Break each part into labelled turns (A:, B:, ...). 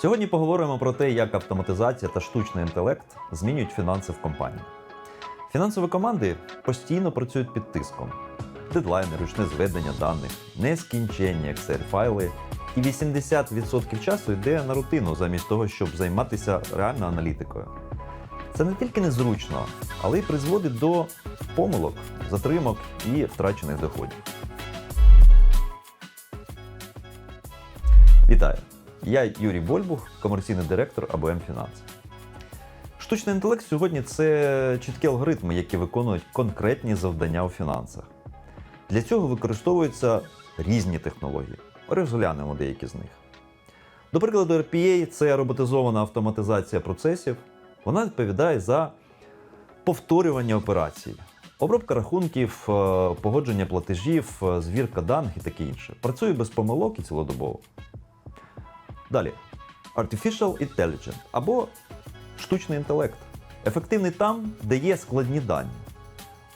A: Сьогодні поговоримо про те, як автоматизація та штучний інтелект змінюють фінанси в компанії. Фінансові команди постійно працюють під тиском. Дедлайни, ручне зведення даних, нескінченні Excel-файли, і 80% часу йде на рутину замість того, щоб займатися реально аналітикою. Це не тільки незручно, але й призводить до помилок, затримок і втрачених доходів. Вітаю! Я Юрій Больбух, комерційний директор АБМ Фінанс. Штучний інтелект сьогодні це чіткі алгоритми, які виконують конкретні завдання у фінансах. Для цього використовуються різні технології. Розглянемо деякі з них. До прикладу, RPA це роботизована автоматизація процесів. Вона відповідає за повторювання операцій, обробка рахунків, е, погодження платежів, е, звірка даних і таке інше. Працює без помилок і цілодобово. Далі. Artificial Intelligence або штучний інтелект. Ефективний там, де є складні дані.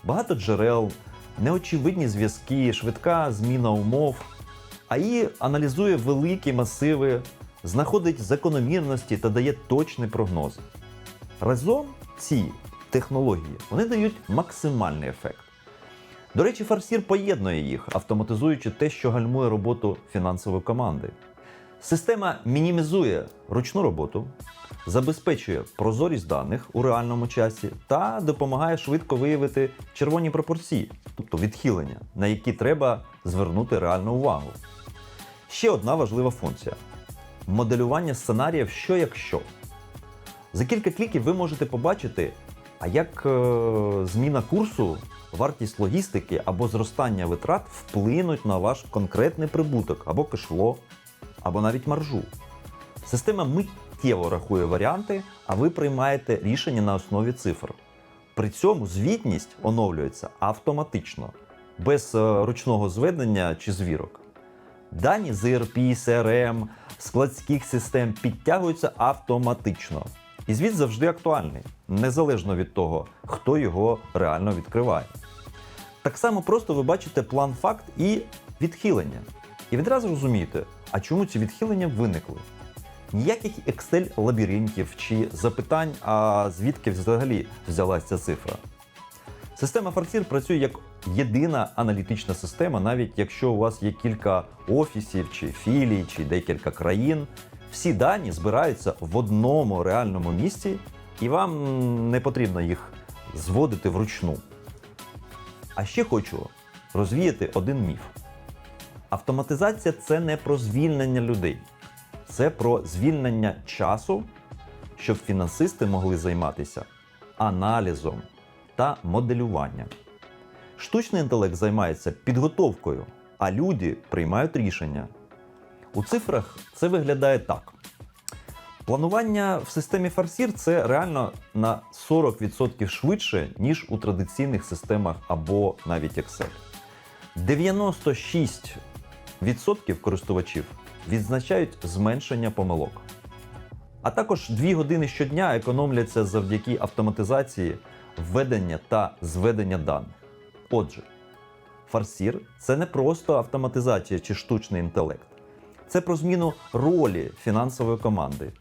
A: Багато джерел, неочевидні зв'язки, швидка зміна умов. АІ аналізує великі масиви, знаходить закономірності та дає точний прогноз. Разом ці технології вони дають максимальний ефект. До речі, фарсір поєднує їх, автоматизуючи те, що гальмує роботу фінансової команди. Система мінімізує ручну роботу, забезпечує прозорість даних у реальному часі та допомагає швидко виявити червоні пропорції, тобто відхилення, на які треба звернути реальну увагу. Ще одна важлива функція моделювання сценаріїв що якщо. За кілька кліків ви можете побачити, а як е, зміна курсу, вартість логістики або зростання витрат вплинуть на ваш конкретний прибуток або кешло, або навіть маржу. Система миттєво рахує варіанти, а ви приймаєте рішення на основі цифр. При цьому звітність оновлюється автоматично, без е, ручного зведення чи звірок. Дані з ERP, CRM, складських систем підтягуються автоматично. І звіт завжди актуальний, незалежно від того, хто його реально відкриває. Так само просто ви бачите план факт і відхилення. І відразу розумієте, а чому ці відхилення виникли. Ніяких Excel-лабіринтів чи запитань, а звідки взагалі взялася ця цифра. Система Фарсір працює як єдина аналітична система, навіть якщо у вас є кілька офісів чи філій, чи декілька країн. Всі дані збираються в одному реальному місці, і вам не потрібно їх зводити вручну. А ще хочу розвіяти один міф. Автоматизація це не про звільнення людей, це про звільнення часу, щоб фінансисти могли займатися аналізом та моделюванням. Штучний інтелект займається підготовкою, а люди приймають рішення. У цифрах це виглядає так. Планування в системі Фарсір це реально на 40% швидше, ніж у традиційних системах або навіть Excel. 96% користувачів відзначають зменшення помилок. А також 2 години щодня економляться завдяки автоматизації введення та зведення даних. Отже, фарсір це не просто автоматизація чи штучний інтелект. Це про зміну ролі фінансової команди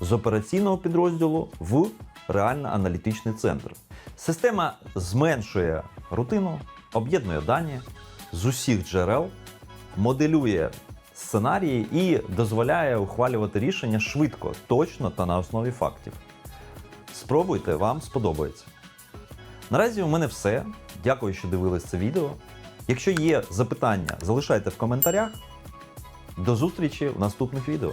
A: з операційного підрозділу в реально-аналітичний центр. Система зменшує рутину, об'єднує дані з усіх джерел, моделює сценарії і дозволяє ухвалювати рішення швидко, точно та на основі фактів. Спробуйте, вам сподобається. Наразі у мене все. Дякую, що дивились це відео. Якщо є запитання, залишайте в коментарях. До зустрічі в наступних відео.